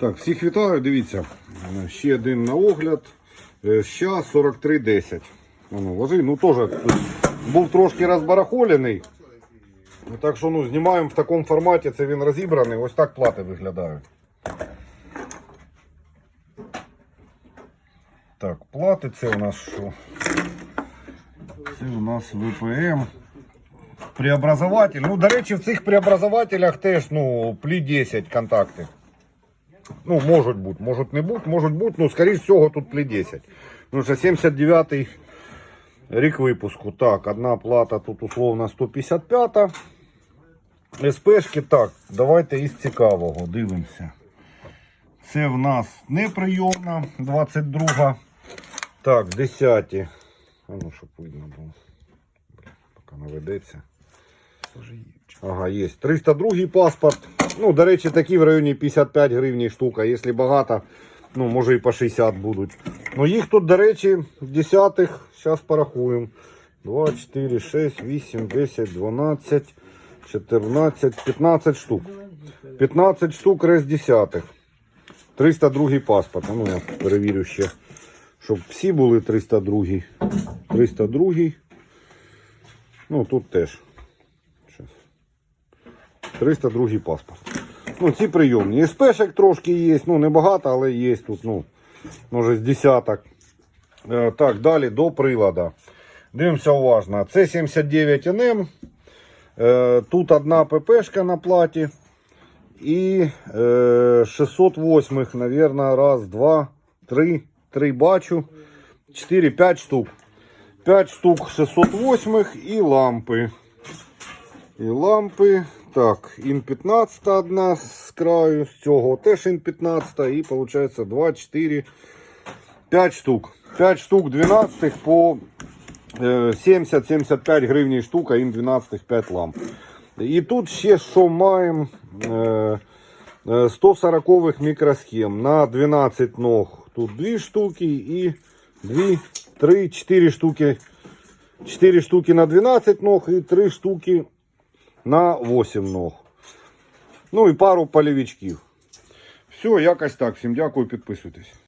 Так, всіх вітаю, дивіться. Ще один на огляд. Е, Ща 4310. Ну, ложи, ну теж був трошки розбарахолений. Ну, Так що ну, знімаємо в такому форматі, це він розібраний. Ось так плати виглядають. Так, плати це у нас що? Це у нас ВПМ. Преобразователь. Ну, до речі, в цих преобразователях теж ну, плі 10 контакти. Ну, можуть бути, можуть не бути, можуть бути, ну, скоріш всього, тут плі 10. Ну, що 79-й рік випуску. Так, одна плата тут условно 155-та. СПшки, так, давайте із цікавого, дивимося. Це в нас неприйомна 22. Так, 10. А ну, щоб видно було. Поки наведеться. Ага, є. 302 паспорт. Ну, до речі, такі в районі 55 гривень штука. Якщо багато, ну, може і по 60 будуть. Ну, їх тут, до речі, десятих. Зараз порахуємо. 2, 4, 6, 8, 10, 12, 14, 15 штук. 15 штук рез десятих. 302 паспорт. Ну, я перевірю ще, щоб всі були 302. 302. Ну, тут теж. Щас. 302 паспорт. Ну, ці прийомні. СПшек трошки є, ну небагато, але є тут, ну, може з десяток. Е, так, далі до прилада. Дивимося уважно. Це 79 НМ. Е, тут одна ППшка на платі. І е, 608, наверное, раз, два, три, три бачу. 4, 5 штук. 5 штук 608 і лампи. І лампи. Так, ін 15 одна з краю, з цього теж ін 15 і виходить 2, 4, 5 штук. 5 штук 12 по е, 70-75 гривень штука, ін 12 5 ламп. І тут ще що маємо е, е, 140 мікросхем на 12 ног. Тут 2 штуки і 2, 3, 4 штуки. 4 штуки на 12 ног і 3 штуки на 8 ног. Ну і пару полівічків. Все, якось так. Всім дякую, підписуйтесь.